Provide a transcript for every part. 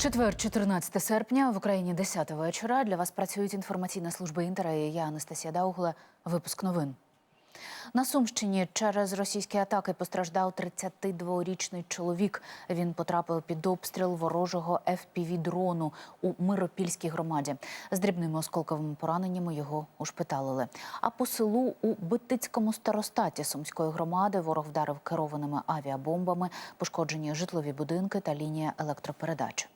Четвер, 14 серпня в Україні 10 вечора. Для вас працюють інформаційна служба Інтера. і Я Анастасія Даугла. Випуск новин. На Сумщині через російські атаки постраждав 32-річний чоловік. Він потрапив під обстріл ворожого FPV-дрону у Миропільській громаді. З дрібними осколковими пораненнями його ушпиталили. А по селу у Битицькому старостаті Сумської громади ворог вдарив керованими авіабомбами, пошкоджені житлові будинки та лінія електропередач.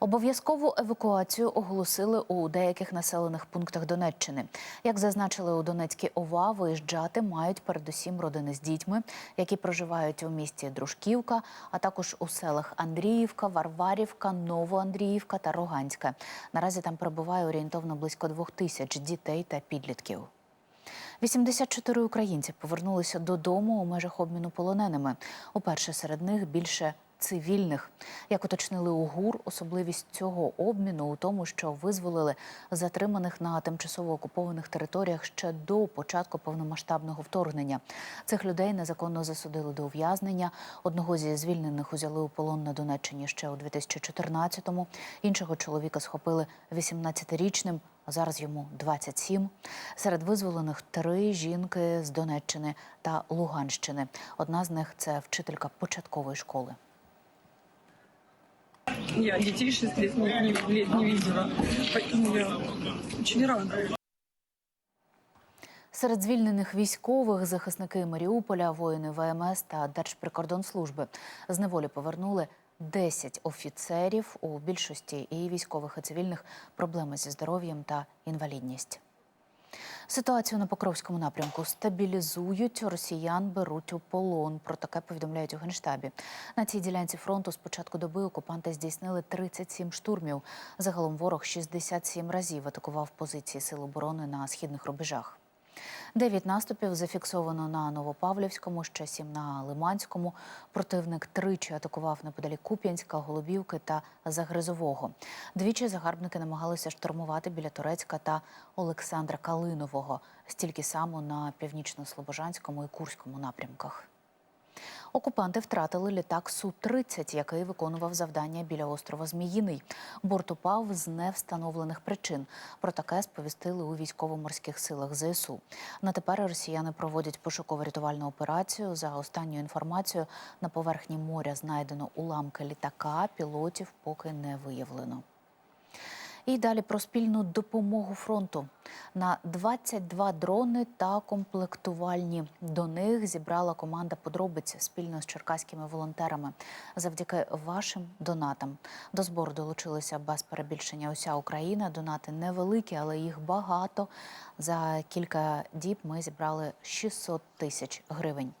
Обов'язкову евакуацію оголосили у деяких населених пунктах Донеччини. Як зазначили у Донецькій ОВА, виїжджати мають передусім родини з дітьми, які проживають у місті Дружківка, а також у селах Андріївка, Варварівка, Новоандріївка та Роганська. Наразі там перебуває орієнтовно близько двох тисяч дітей та підлітків. 84 українці повернулися додому у межах обміну полоненими. Уперше серед них більше цивільних. Як уточнили у ГУР, особливість цього обміну у тому, що визволили затриманих на тимчасово окупованих територіях ще до початку повномасштабного вторгнення. Цих людей незаконно засудили до ув'язнення. Одного зі звільнених узяли у полон на Донеччині ще у 2014-му. Іншого чоловіка схопили 18-річним. а Зараз йому 27. Серед визволених три жінки з Донеччини та Луганщини. Одна з них це вчителька початкової школи. Я детей 6 лет лет не видела, поэтому я очень рада. Серед звільнених військових захисники Маріуполя, воїни ВМС та Держприкордонслужби з неволі повернули 10 офіцерів. У більшості і військових, і цивільних проблеми зі здоров'ям та інвалідність. Ситуацію на Покровському напрямку стабілізують. Росіян беруть у полон. Про таке повідомляють у генштабі. На цій ділянці фронту з початку доби окупанти здійснили 37 штурмів. Загалом ворог 67 разів атакував позиції сил оборони на східних рубежах. Дев'ять наступів зафіксовано на Новопавлівському, ще сім на Лиманському. Противник тричі атакував неподалік Куп'янська, Голубівки та Загризового. Двічі загарбники намагалися штурмувати біля Турецька та Олександра Калинового. Стільки само на північно-слобожанському і Курському напрямках. Окупанти втратили літак Су-30, який виконував завдання біля острова Зміїний. Борт упав з невстановлених причин. Про таке сповістили у військово-морських силах ЗСУ. На тепер росіяни проводять пошуково-рятувальну операцію. За останньою інформацією, на поверхні моря знайдено уламки літака. Пілотів поки не виявлено. І далі про спільну допомогу фронту. На 22 дрони та комплектувальні. До них зібрала команда подробиць спільно з черкаськими волонтерами. Завдяки вашим донатам до збору долучилися без перебільшення уся Україна. Донати невеликі, але їх багато. За кілька діб ми зібрали 600 тисяч гривень.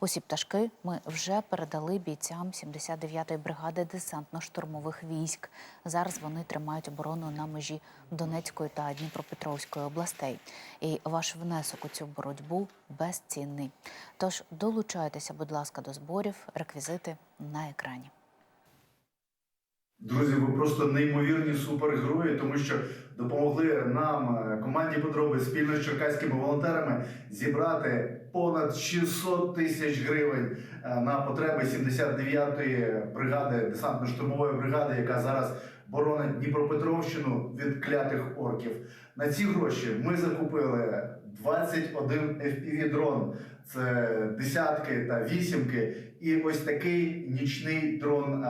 Усі пташки ми вже передали бійцям 79-ї бригади десантно-штурмових військ. Зараз вони тримають оборону на межі Донецької та Дніпропетровської областей. І ваш внесок у цю боротьбу безцінний. Тож долучайтеся, будь ласка, до зборів. Реквізити на екрані. Друзі, ви просто неймовірні супергерої, тому що допомогли нам, е, команді Подроби, спільно з черкаськими волонтерами, зібрати понад 600 тисяч гривень е, на потреби 79-ї бригади, десантно-штурмової бригади, яка зараз боронить Дніпропетровщину від клятих орків. На ці гроші ми закупили 21 FPV-дрон. Це десятки та вісімки, і ось такий нічний дрон е,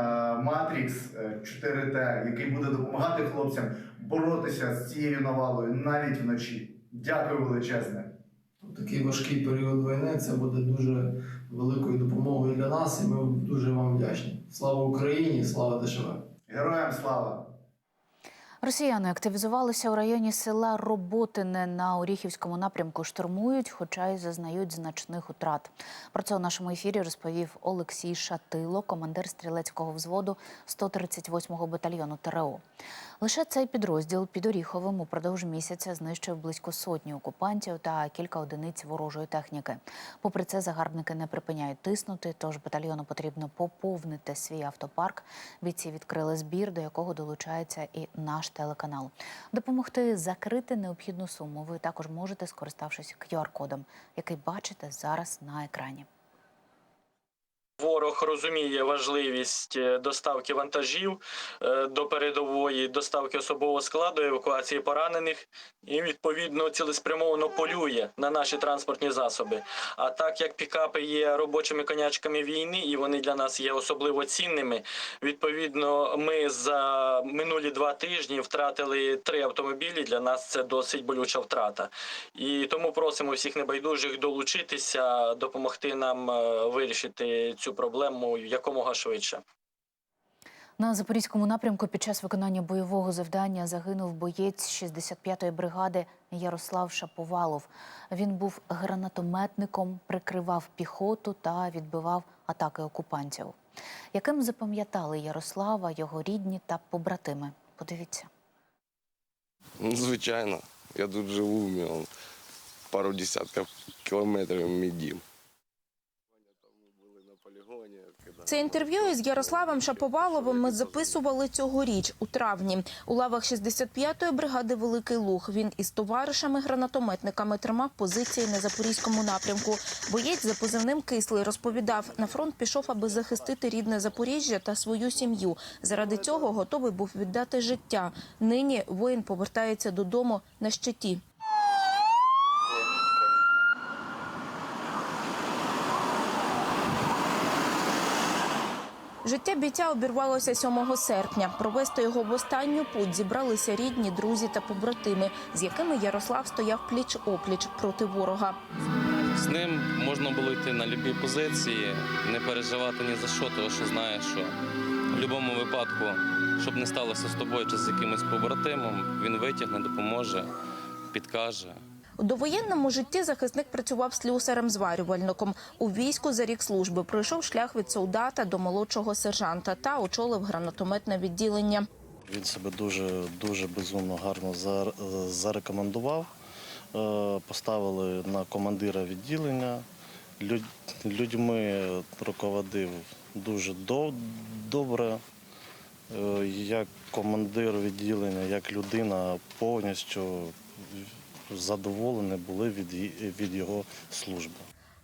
Matrix е, 4T, який буде допомагати хлопцям боротися з цією навалою навіть вночі. Дякую величезне. Такий важкий період війни це буде дуже великою допомогою для нас, і ми дуже вам вдячні. Слава Україні, слава ДШВ! Героям слава! Росіяни активізувалися у районі села Роботине на Оріхівському напрямку. Штурмують, хоча й зазнають значних утрат. Про це у нашому ефірі розповів Олексій Шатило, командир стрілецького взводу 138-го батальйону ТРО. Лише цей підрозділ під Оріховим упродовж місяця знищив близько сотні окупантів та кілька одиниць ворожої техніки. Попри це, загарбники не припиняють тиснути, тож батальйону потрібно поповнити свій автопарк. Бійці відкрили збір, до якого долучається і наш телеканал. Допомогти закрити необхідну суму ви також можете, скориставшись QR-кодом, який бачите зараз на екрані. Ворог розуміє важливість е, доставки вантажів е, до передової, доставки особового складу, евакуації поранених і відповідно цілеспрямовано полює на наші транспортні засоби. А так як пікапи є робочими конячками війни і вони для нас є особливо цінними, відповідно, ми за минулі два тижні втратили три автомобілі. Для нас це досить болюча втрата. І тому просимо всіх небайдужих долучитися, допомогти нам е, вирішити цю проблему якомога швидше. На запорізькому напрямку під час виконання бойового завдання загинув боєць 65-ї бригади Ярослав Шаповалов. Він був гранатометником, прикривав піхоту та відбивав атаки окупантів. Яким запам'ятали Ярослава його рідні та побратими? Подивіться. Ну, звичайно. Я тут живу, у мене пару десятків кілометрів мій дім. Там ми були на полігоні. коли- Це інтерв'ю із Ярославом Шаповаловим ми записували цьогоріч у травні. У лавах 65-ї бригади Великий Луг він із товаришами-гранатометниками тримав позиції на запорізькому напрямку. Боєць за позивним кислий розповідав, на фронт пішов, аби захистити рідне Запоріжжя та свою сім'ю. Заради цього готовий був віддати життя. Нині воїн повертається додому на щиті. Життя бійця обірвалося 7 серпня. Провести його в останню путь зібралися рідні, друзі та побратими, з якими Ярослав стояв пліч опліч проти ворога. З ним можна було йти на любі позиції, не переживати ні за що, тому що знаєш, що в будь-якому випадку, щоб не сталося з тобою чи з якимось побратимом, він витягне, допоможе, підкаже. У довоєнному житті захисник працював слюсарем-зварювальником. У війську за рік служби пройшов шлях від солдата до молодшого сержанта та очолив гранатометне відділення. Він себе дуже дуже безумно гарно зарекомендував. Е, Поставили на командира відділення. Людьми руководив дуже добре. Е, Як командир відділення, як людина повністю задоволені були від, від його служби.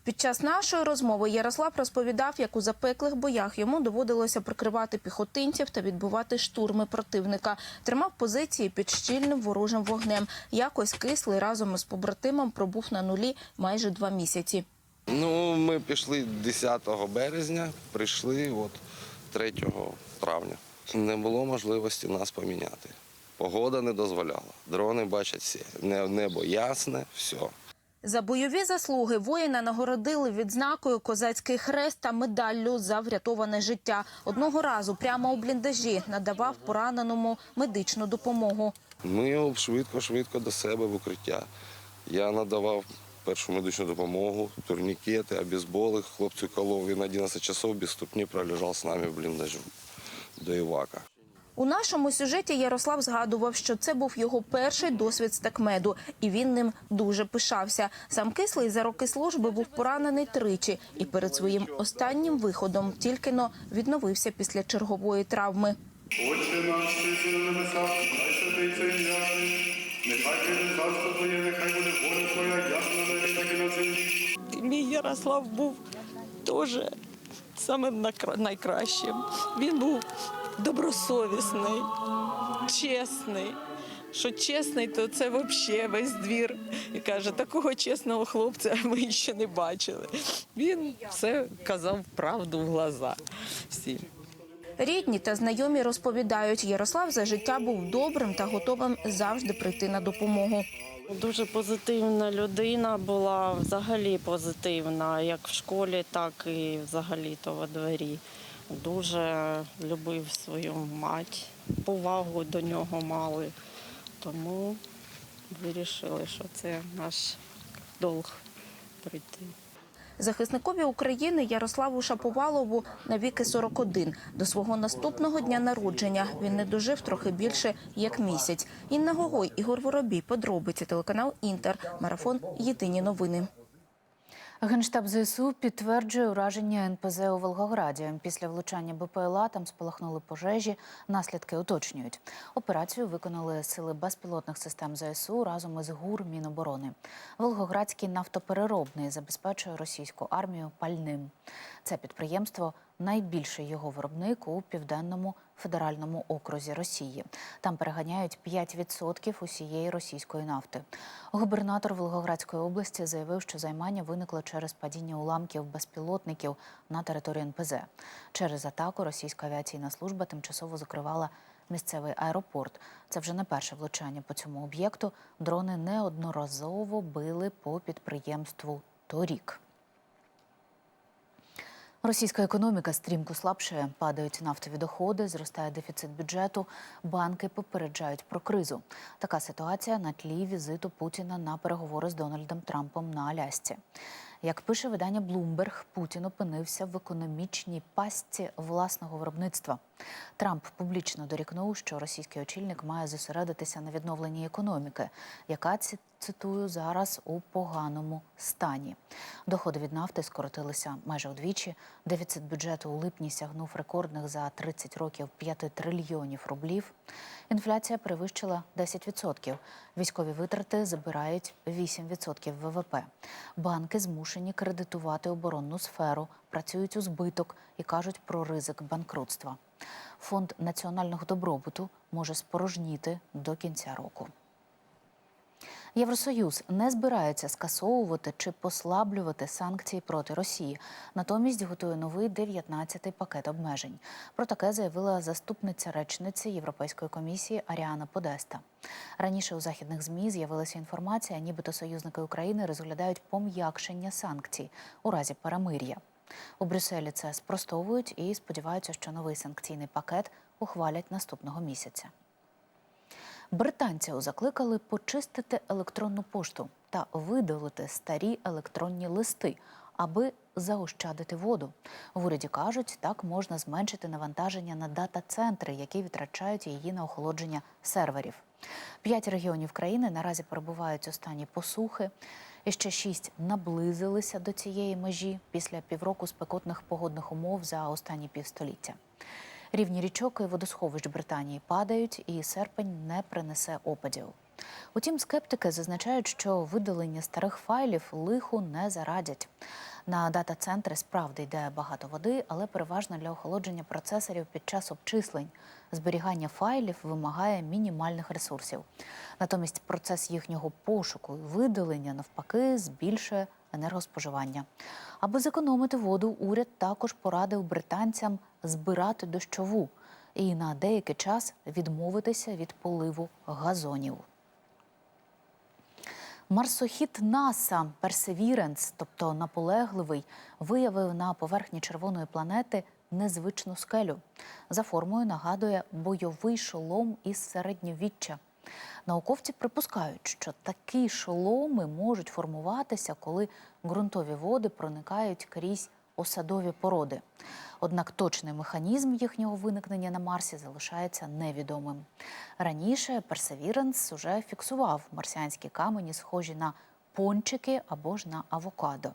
Під час нашої розмови Ярослав розповідав, як у запеклих боях йому доводилося прикривати піхотинців та відбивати штурми противника. Тримав позиції під щільним ворожим вогнем. Якось кислий разом із побратимом пробув на нулі майже два місяці. Ну, ми пішли 10 березня, прийшли от 3 травня. Не було можливості нас поміняти. Погода не дозволяла. Дрони бачать всі. Не- Небо ясне, все. За бойові заслуги воїна нагородили відзнакою козацький хрест та медаллю за врятоване життя. Одного разу прямо у бліндажі надавав пораненому медичну допомогу. Ми його швидко-швидко до себе в укриття. Я надавав першу медичну допомогу, турнікети, обезболи. Хлопцю колов. Він 11 часов без ступні пролежав з нами в бліндажу до Івака. У нашому сюжеті Ярослав згадував, що це був його перший досвід з такмеду, і він ним дуже пишався. Сам кислий за роки служби був поранений тричі, і перед своїм останнім виходом тільки но відновився після чергової травми. Отче наш, що на небесах, нехай святиться ім'я нехай прийде царство Твоє, нехай буде воля Твоя, як на небі, так і на землі. Мій Ярослав був теж самим найкращим. Він був добросовісний, чесний. Що чесний, то це взагалі весь двір. І каже, такого чесного хлопця ми ще не бачили. Він все казав правду в глаза всім. Рідні та знайомі розповідають, Ярослав за життя був добрим та готовим завжди прийти на допомогу. Дуже позитивна людина була, взагалі позитивна, як в школі, так і взагалі то во дворі. Дуже любив свою мать, повагу до нього мали. Тому вирішили, що це наш долг прийти. Захисникові України Ярославу Шаповалову навіки 41. До свого наступного дня народження він не дожив трохи більше як місяць. Інна Гогой, Ігор Воробій, подробиці, телеканал Інтер, марафон Єдині новини. Генштаб ЗСУ підтверджує ураження НПЗ у Волгограді. Після влучання БПЛА там спалахнули пожежі. Наслідки уточнюють. Операцію виконали сили безпілотних систем ЗСУ разом із ГУР Міноборони. Волгоградський нафтопереробний забезпечує російську армію пальним. Це підприємство найбільший його виробник у південному федеральному окрузі Росії. Там переганяють 5% усієї російської нафти. Губернатор Волгоградської області заявив, що займання виникло через падіння уламків безпілотників на території НПЗ. Через атаку російська авіаційна служба тимчасово закривала місцевий аеропорт. Це вже не перше влучання по цьому об'єкту. Дрони неодноразово били по підприємству торік. Російська економіка стрімко слабшає, падають нафтові доходи, зростає дефіцит бюджету. Банки попереджають про кризу. Така ситуація на тлі візиту Путіна на переговори з Дональдом Трампом на Алясці. Як пише видання Bloomberg, Путін опинився в економічній пастці власного виробництва. Трамп публічно дорікнув, що російський очільник має зосередитися на відновленні економіки, яка цитую зараз у поганому стані. Доходи від нафти скоротилися майже удвічі. Дефіцит бюджету у липні сягнув рекордних за 30 років 5 трильйонів рублів. Інфляція перевищила 10%. Військові витрати забирають 8% ВВП. Банки змушені кредитувати оборонну сферу, працюють у збиток і кажуть про ризик банкрутства. Фонд національного добробуту може спорожніти до кінця року. Євросоюз не збирається скасовувати чи послаблювати санкції проти Росії. Натомість готує новий 19-й пакет обмежень. Про таке заявила заступниця речниці Європейської комісії Аріана Подеста. Раніше у західних змі з'явилася інформація, нібито союзники України розглядають пом'якшення санкцій у разі перемир'я. У Брюсселі це спростовують і сподіваються, що новий санкційний пакет ухвалять наступного місяця. Британців закликали почистити електронну пошту та видалити старі електронні листи, аби заощадити воду. В уряді кажуть, так можна зменшити навантаження на дата-центри, які витрачають її на охолодження серверів. П'ять регіонів країни наразі перебувають у стані посухи. І ще шість наблизилися до цієї межі після півроку спекотних погодних умов за останні півстоліття. Рівні річок і водосховищ Британії падають, і серпень не принесе опадів. Утім, скептики зазначають, що видалення старих файлів лиху не зарадять. На дата-центри справді йде багато води, але переважно для охолодження процесорів під час обчислень. Зберігання файлів вимагає мінімальних ресурсів. Натомість процес їхнього пошуку і видалення навпаки збільшує енергоспоживання. Аби зекономити воду, уряд також порадив британцям збирати дощову і на деякий час відмовитися від поливу газонів. Марсохід НАСА Персевіренс, тобто наполегливий, виявив на поверхні червоної планети незвичну скелю. За формою нагадує бойовий шолом із середньовіччя. Науковці припускають, що такі шоломи можуть формуватися, коли ґрунтові води проникають крізь осадові породи. Однак точний механізм їхнього виникнення на Марсі залишається невідомим. Раніше Персевіренс уже фіксував марсіанські камені, схожі на пончики або ж на авокадо.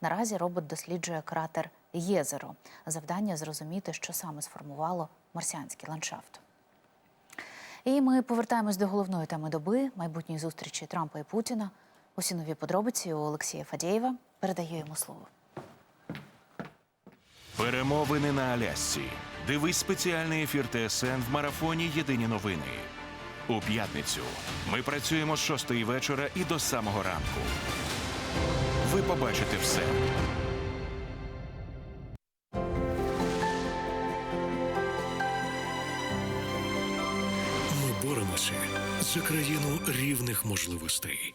Наразі робот досліджує кратер Єзеро. Завдання зрозуміти, що саме сформувало марсіанський ландшафт. І ми повертаємось до головної теми доби майбутньої зустрічі Трампа і Путіна. Усі нові подробиці у Олексія Фадєєва. Передаю йому слово. Перемовини на Алясці. Дивись спеціальний ефір ТСН в марафоні Єдині новини. У п'ятницю ми працюємо з шостої вечора і до самого ранку. Ви побачите все. Ми боремося за країну рівних можливостей.